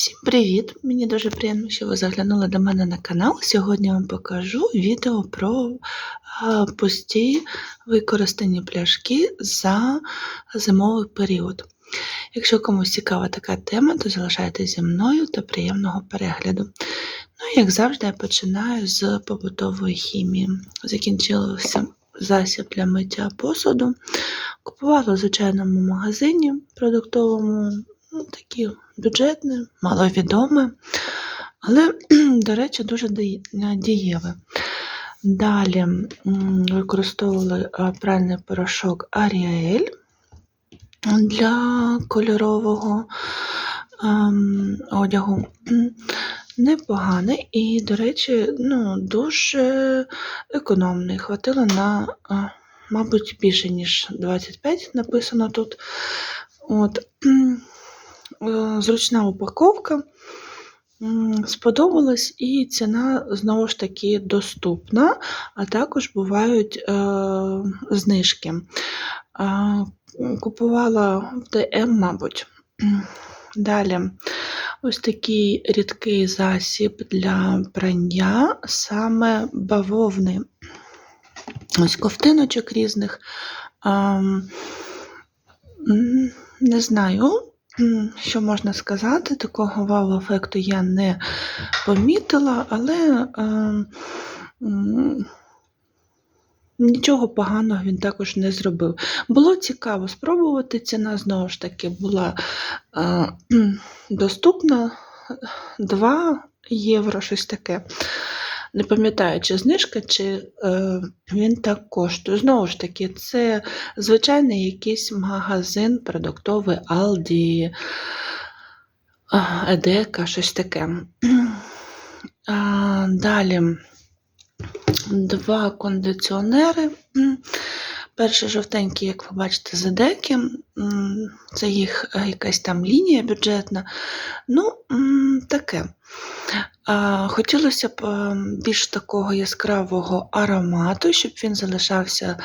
Всім привіт! Мені дуже приємно, що ви заглянули до мене на канал. Сьогодні я вам покажу відео про пусті використані пляшки за зимовий період. Якщо комусь цікава така тема, то залишайтеся зі мною та приємного перегляду. Ну, як завжди, я починаю з побутової хімії. Закінчився засіб для миття посуду. Купувала в звичайному магазині продуктовому, ну, такі бюджетне, маловідоме, але, до речі, дуже дієве. Далі використовували пральний порошок Ariel для кольорового ем, одягу. Непоганий і, до речі, ну, дуже економний. Хватило на, мабуть, більше, ніж 25 написано тут. От. Е, Зручна упаковка. Сподобалась і ціна знову ж таки доступна, а також бувають е, знижки. Е, Купувала в ДМ, мабуть. Далі ось такий рідкий засіб для прання, саме бавовни. Ось ковтиночок різних. Ем, Не знаю, що можна сказати. Такого вау-ефекту я не помітила, але ем, м, нічого поганого він також не зробив. Було цікаво спробувати. Ціна знову ж таки була е, доступна 2 євро, щось таке. Не пам'ятаю, чи знижка, чи е, він так коштує. Знову ж таки, це звичайний якийсь магазин продуктовий Aldi, Едека, щось таке. А, Далі два кондиціонери. Перший жовтенький, як ви бачите, з Едеки. Це їх якась там лінія бюджетна. Ну, таке. Хотілося б е, більш такого яскравого аромату, щоб він залишався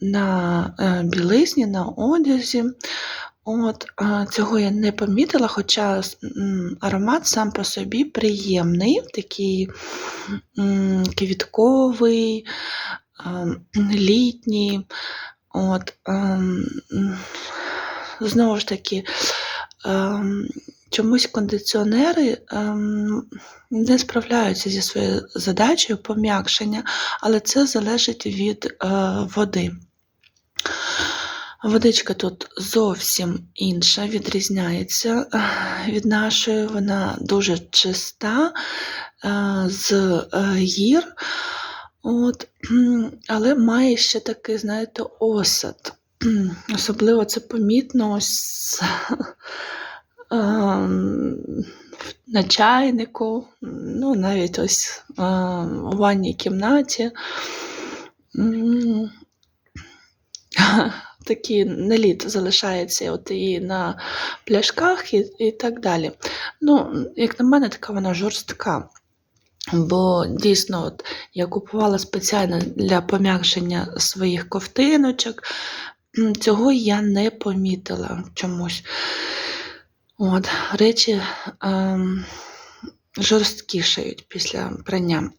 на е, білизні, на одязі. От, цього я не помітила, хоча аромат сам по собі приємний, такий квітковий, літній. От, ем, знову ж таки, ем, чомусь кондиціонери ем, не справляються зі своєю задачею пом'якшення, але це залежить від е, води. Водичка тут зовсім інша, відрізняється від нашої. Вона дуже чиста, е, з е, гір, от, але має ще такий, знаєте, осад. Особливо це помітно ось на чайнику, ну, навіть ось е, у ванній кімнаті. Такий наліт залишається от і на пляшках, і, і так далі. Ну, як на мене, така вона жорстка. Бо дійсно, от, я купувала спеціально для пом'якшення своїх ковтиночок. Цього я не помітила чомусь. От, речі ем, жорсткішають після прання.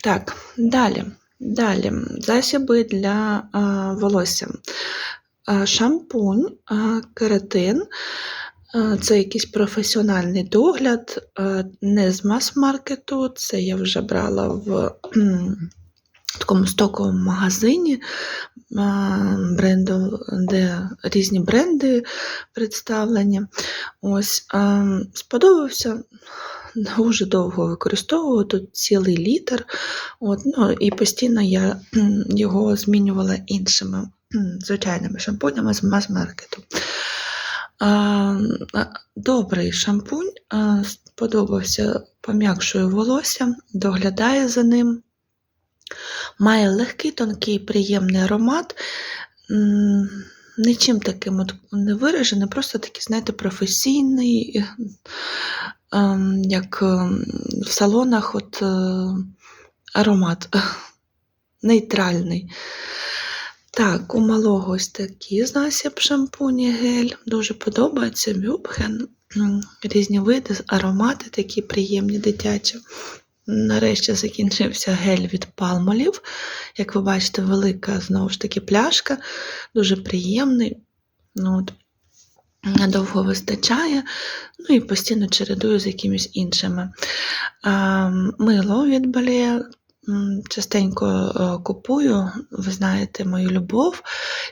Так, далі. Далі. Засоби для е, волосся. Е, Шампунь, е, кератин. Е, Це якийсь професіональний догляд, не з мас-маркету. Це я вже брала в кхм, такому стоковому магазині бренду, де різні бренди представлені. Ось сподобався. Дуже довго використовувала тут цілий літр. От, ну, і постійно я його змінювала іншими звичайними шампунями з мас-маркету. Добрий шампунь, сподобався, пом'якшує волосся, доглядає за ним. Має легкий, тонкий, приємний аромат. Нічим таким от не виражений, просто такий, знаєте, професійний, ем, як ем, в салонах от, е, аромат нейтральний. Так, у малого ось такий засіб шампуні гель. Дуже подобається Бюбген. різні види, аромати такі приємні дитячі. Нарешті закінчився гель від палмолів. Як ви бачите, велика знову ж таки пляшка, дуже приємний. Ну, от. Надовго вистачає, ну і постійно чередую з якимись іншими. Мило від Балея частенько е, купую. Ви знаєте мою любов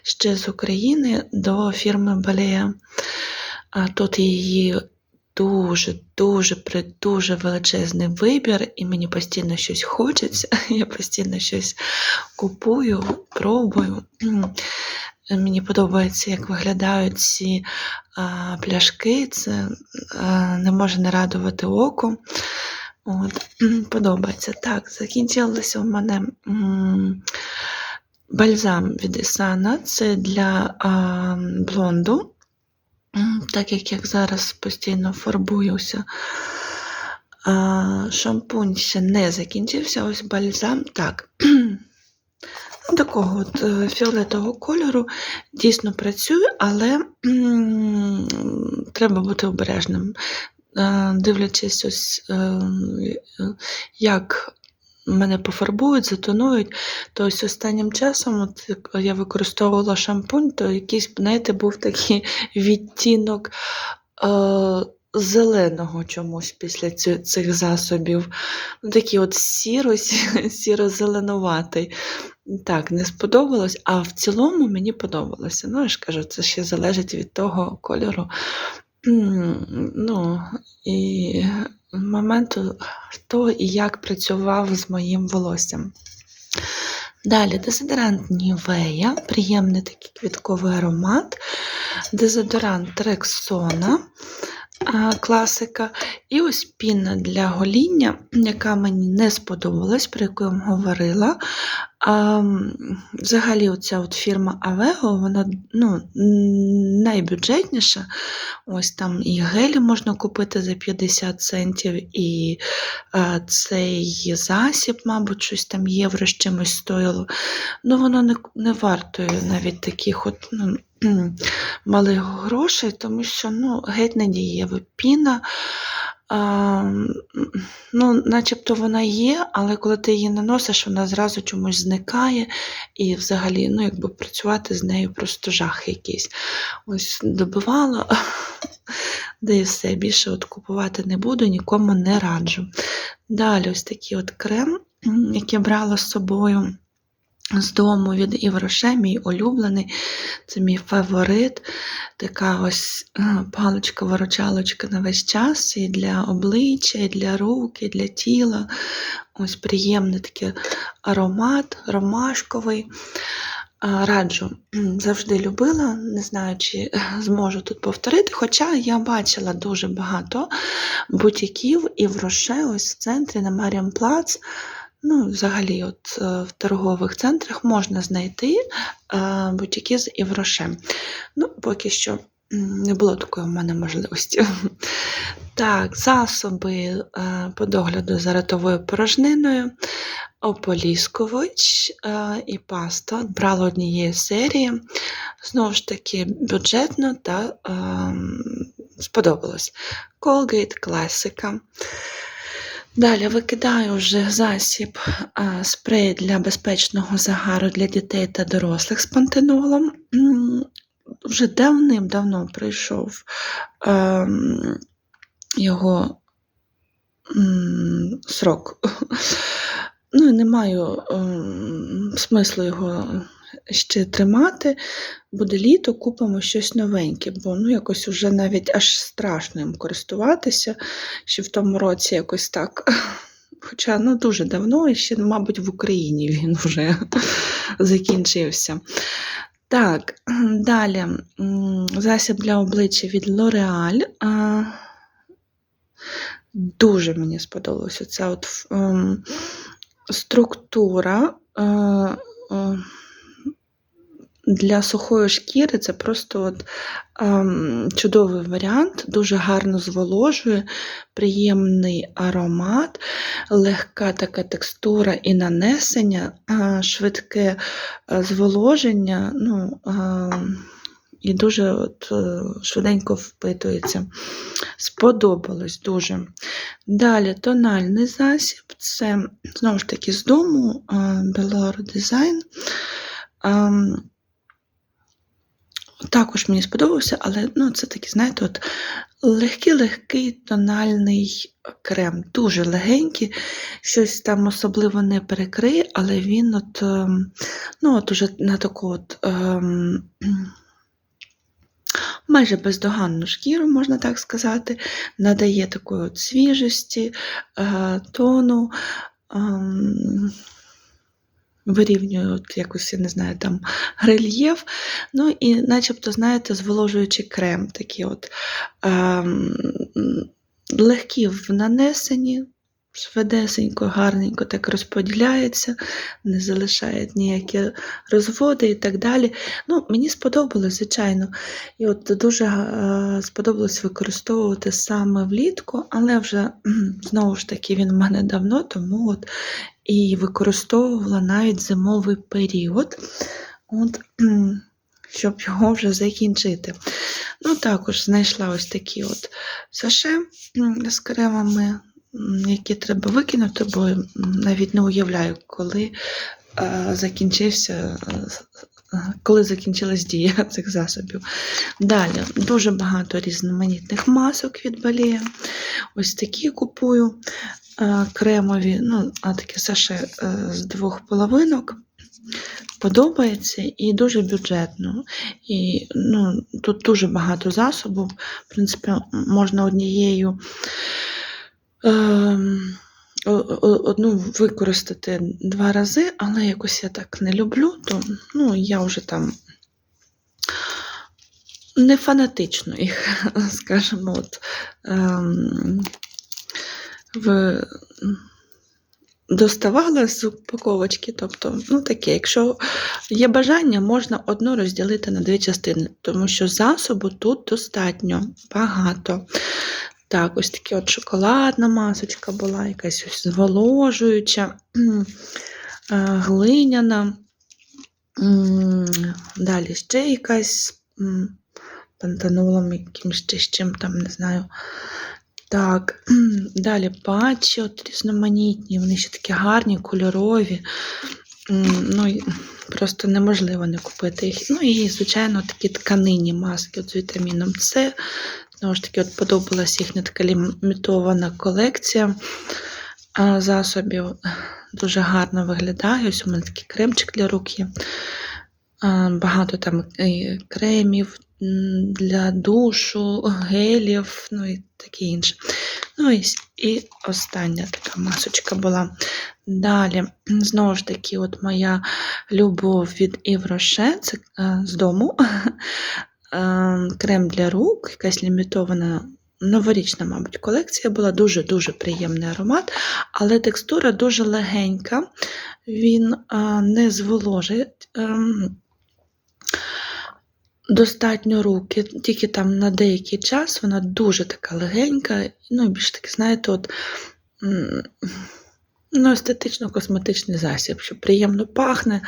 ще з України до фірми Балея. Тут її дуже, дуже, величезний вибір, і мені постійно щось хочеться. Я постійно щось купую, пробую. Мені подобається, як виглядають ці а, пляшки. Це а, не може не радувати око. От, подобається. Так, закінчилося у мене м, бальзам від Ісана. Це для а, блонду. Так як я зараз постійно фарбуюся. Шампунь ще не закінчився, ось бальзам. Так. Такого от е, фіолетового кольору дійсно працює, але треба бути обережним. Е, Дивлячись, ось, е, як мене пофарбують, затонують, то ось останнім часом от, я використовувала шампунь, то якийсь, знаєте, був такий відтінок. Е, Зеленого чомусь після цих засобів. Ну, Такий от сіро, сіро-зеленуватий. Так, не сподобалось, а в цілому мені подобалося. Ну, я ж кажу, це ще залежить від того кольору. Ну, і моменту, хто і як працював з моїм волоссям. Далі дезодорант Нівея, приємний такий квітковий аромат, дезодорант Рексона, класика. І ось піна для гоління, яка мені не сподобалась, про яку я вам говорила. А, взагалі, оця от фірма Aveo, вона ну, найбюджетніша. Ось там і гелі можна купити за 50 центів, і а, цей засіб, мабуть, щось там євро з чимось стоїло. Ну, воно не, не вартує навіть таких от, ну, малих грошей, тому що ну, геть не дієва піна. Ну, начебто вона є, але коли ти її наносиш, вона зразу чомусь зникає, і взагалі ну, якби працювати з нею просто жах якийсь. Ось добивала, де і все. Більше от купувати не буду, нікому не раджу. Далі ось такий от крем, який брала з собою з дому від Івроше, мій улюблений, це мій фаворит. Така ось е, паличка-виручалочка на весь час і для обличчя, і для рук, і для тіла. Ось приємний такий аромат, ромашковий. Раджу, завжди любила, не знаю, чи е, зможу тут повторити. Хоча я бачила дуже багато бутіків і в Роше, ось в центрі на Маріам Плац. Ну, взагалі, от е, в торгових центрах можна знайти е, бутіки з Івроше. Ну, поки що не було такої в мене можливості. Так, засоби е, по догляду за ротовою порожниною, ополіскувач і паста. Брала однієї серії. Знову ж таки, бюджетно та е, сподобалось. Colgate класика. Далі викидаю вже засіб спрей для безпечного загару для дітей та дорослих з пантенолом. Вже давним-давно пройшов ем, його срок. Ну, і не маю ем, смислу його ще тримати. Буде літо, купимо щось новеньке, бо ну, якось вже навіть аж страшно їм користуватися. Ще в тому році якось так. Хоча ну, дуже давно, і ще, мабуть, в Україні він вже закінчився. Так, далі засіб для обличчя від L'Oreal. Дуже мені сподобалася ця от ем, структура. е, е, Для сухої шкіри це просто от, ем, чудовий варіант, дуже гарно зволожує, приємний аромат, легка така текстура і нанесення, а, швидке е, зволоження. Ну, ем, і дуже от, е, швиденько впитується. Сподобалось дуже. Далі тональний засіб це знову ж таки з дому е, Design. Ем, Також мені сподобався, але ну, це такий, знаєте, от легкий-легкий тональний крем, дуже легенький, щось там особливо не перекриє, але він от, ем, ну, от уже на таку от, ем, майже бездоганну шкіру, можна так сказати, надає такої от свіжості, е, тону. Вирівнює от якось, я не знаю, там рельєф. Ну і начебто, знаєте, зволожуючий крем, такі от ем, легкі в нанесенні, швидесенько, гарненько так розподіляється, не залишає ніякі розводи і так далі. Ну, Мені сподобалось, звичайно. І от дуже е, сподобалось використовувати саме влітку, але вже знову ж таки він в мене давно, тому от і використовувала навіть зимовий період, от, щоб його вже закінчити. Ну, також знайшла ось такі от саше з кремами, які треба викинути, бо навіть не уявляю, коли е, закінчився. е, е, Коли закінчилась дія цих засобів. Далі дуже багато різноманітних масок від балея. Ось такі купую кремові, ну, а таке саше з двох половинок. Подобається і дуже бюджетно. І ну, тут дуже багато засобів. В принципі, можна однією одну використати два рази, але якось я так не люблю, то ну, я вже там не фанатично їх, скажімо, от, ем, в, доставала з упаковочки. Тобто, ну таке, якщо є бажання, можна одну розділити на дві частини, тому що засобу тут достатньо багато. Так, ось такі от шоколадна масочка була, якась ось зволожуюча, е, глиняна. Далі ще якась з пантенолом з чим там, не знаю. Так, далі патчі от різноманітні, вони ще такі гарні, кольорові. Ну, просто неможливо не купити їх. Ну і, звичайно, такі тканині маски от з вітаміном С. Знову ж таки, от подобалась їхня така лімітована колекція засобів. Дуже гарно виглядає. Ось у мене такий кремчик для рук є. Багато там кремів для душу, гелів, ну і таке інше. Ну і, і остання така масочка була. Далі, знову ж таки, от моя любов від Rocher, це е, з дому. Е, Крем для рук, якась лімітована. Новорічна, мабуть, колекція була дуже-дуже приємний аромат, але текстура дуже легенька, він не зволожить. ем, Достатньо руки, тільки там на деякий час вона дуже така легенька, ну і більш таки, знаєте, от ну, естетично-косметичний засіб, що приємно пахне.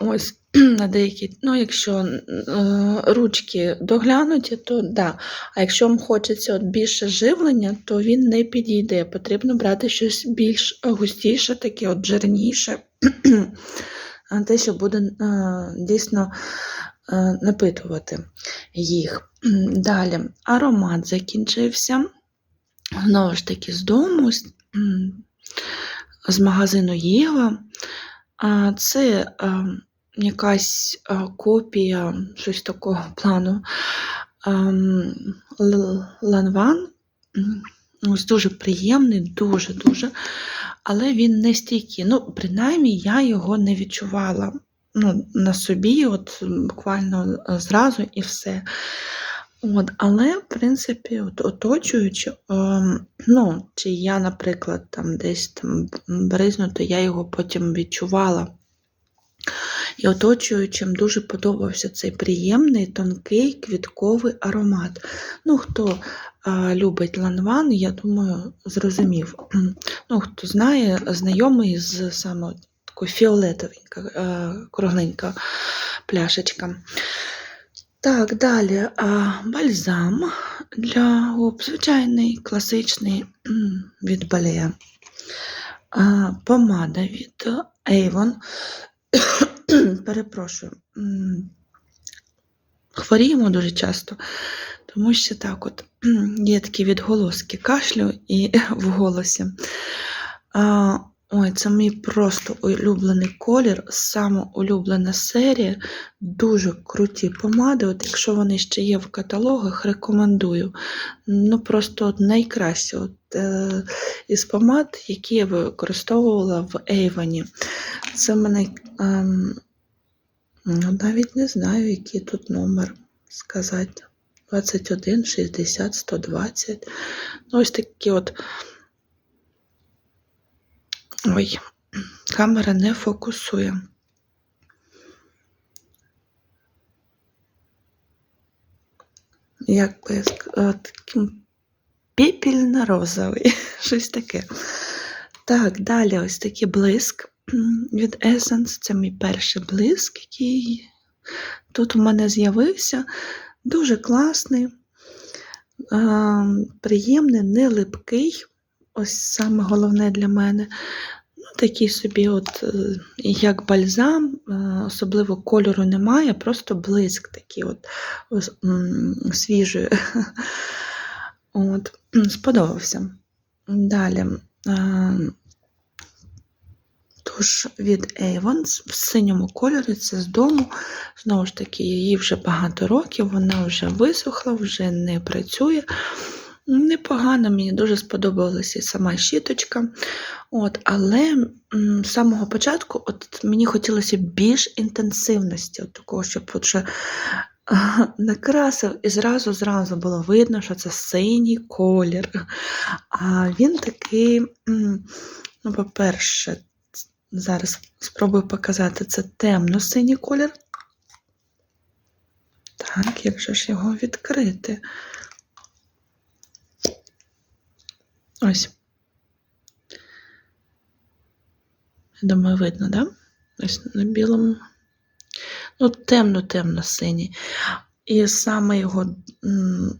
Ось на деякі, ну, якщо е, ручки доглянуті, то да. А якщо вам хочеться от більше живлення, то він не підійде. Потрібно брати щось більш густіше, таке от жирніше, те, що буде е, дійсно е, напитувати їх. Далі аромат закінчився. Знову ж таки, з дому, з, магазину Єва. Це е, якась е, копія щось такого плану ем, Ланван. Ось дуже приємний, дуже-дуже. Але він не стійкий. Ну, принаймні, я його не відчувала ну, на собі, от буквально е, зразу і все. От, але, в принципі, от, оточуючи, ем, ну, чи я, наприклад, там десь там бризну, то я його потім відчувала. І оточуючим дуже подобався цей приємний, тонкий квітковий аромат. Ну, хто а, любить ланван, я думаю, зрозумів. Ну, хто знає, знайомий з саме такою фіолетовенька, е, кругленька пляшечка. Так, далі а, бальзам для губ, звичайний, класичний від Балея. Помада від Avon. Перепрошую. Хворіємо дуже часто, тому що так от є такі відголоски кашлю і в голосі. Ой, це мій просто улюблений колір, саме улюблена серія. Дуже круті помади. От якщо вони ще є в каталогах, рекомендую. Ну, просто от найкраще от, е, із помад, які я використовувала в Avon. Це мене ем, ну, навіть не знаю, який тут номер сказати. 21, 60, 120. Ну, ось такі от. Ой, камера не фокусує. Як би сказала, таким пепельно-розовий, щось таке. Так, далі ось такий блиск від Essence. Це мій перший блиск, який тут у мене з'явився. Дуже класний, приємний, не липкий. Ось саме головне для мене. Такий собі, от, е, як бальзам, е, особливо кольору немає, просто блиск такий от, свіжий. От, сподобався. Далі. е, Туш від Avon в синьому кольорі, це з дому. Знову ж таки, її вже багато років, вона вже висохла, вже не працює. Непогано, мені дуже сподобалася сама щіточка. От, але з самого початку от, мені хотілося більш інтенсивності, от такого, щоб от а, накрасив, і зразу-зразу було видно, що це синій колір. А він такий, ну, по-перше, зараз спробую показати це темно-синій колір. Так, як же ж його відкрити? Ось. Думаю, видно, да? Ось на білому. Ну, темно-темно синій. І саме його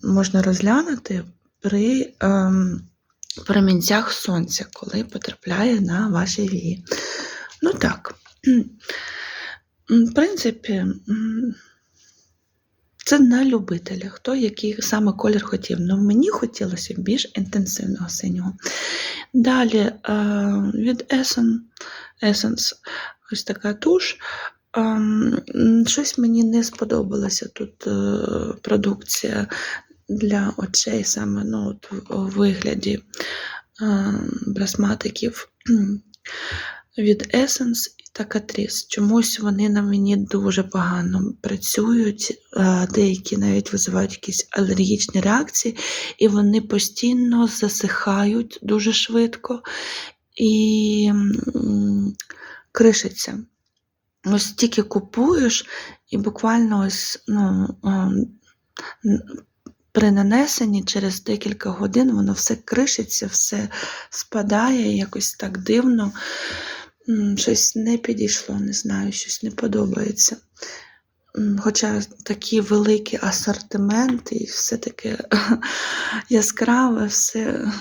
можна розглянути при ем, промінцях сонця, коли потрапляє на ваші вії. Ну так. В принципі, це на любителя, хто який саме колір хотів. Ну, мені хотілося більш інтенсивного синього. Далі е, від Essence, ось така туш. Ем, Щось мені не сподобалося тут е, продукція для очей, саме ну, от, у вигляді е, брасматиків від Essence та Catrice. Чомусь вони на мені дуже погано працюють, е, деякі навіть визивають якісь алергічні реакції, і вони постійно засихають дуже швидко і кришаться. Ось тільки купуєш, і буквально ось ну, ем, при нанесенні через декілька годин воно все кришиться, все спадає якось так дивно. Щось не підійшло, не знаю, щось не подобається. Хоча такий великий асортимент і все таке яскраве, все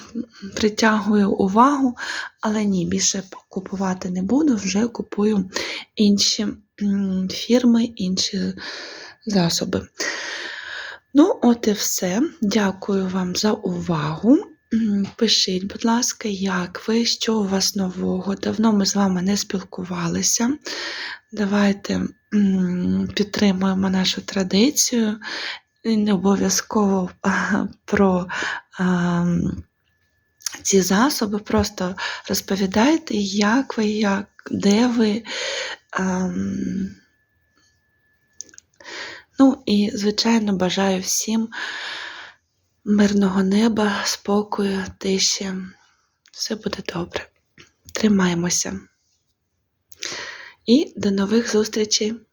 притягує увагу, але ні, більше купувати не буду, вже купую інші фірми, інші засоби. Ну, от і все. Дякую вам за увагу. Пишіть, будь ласка, як ви, що у вас нового. Давно ми з вами не спілкувалися. Давайте підтримуємо нашу традицію. Не обов'язково про а, ці засоби. Просто розповідайте, як ви, як, де ви. Ам, Ну і, звичайно, бажаю всім мирного неба, спокою, тиші. Все буде добре. Тримаємося. І до нових зустрічей!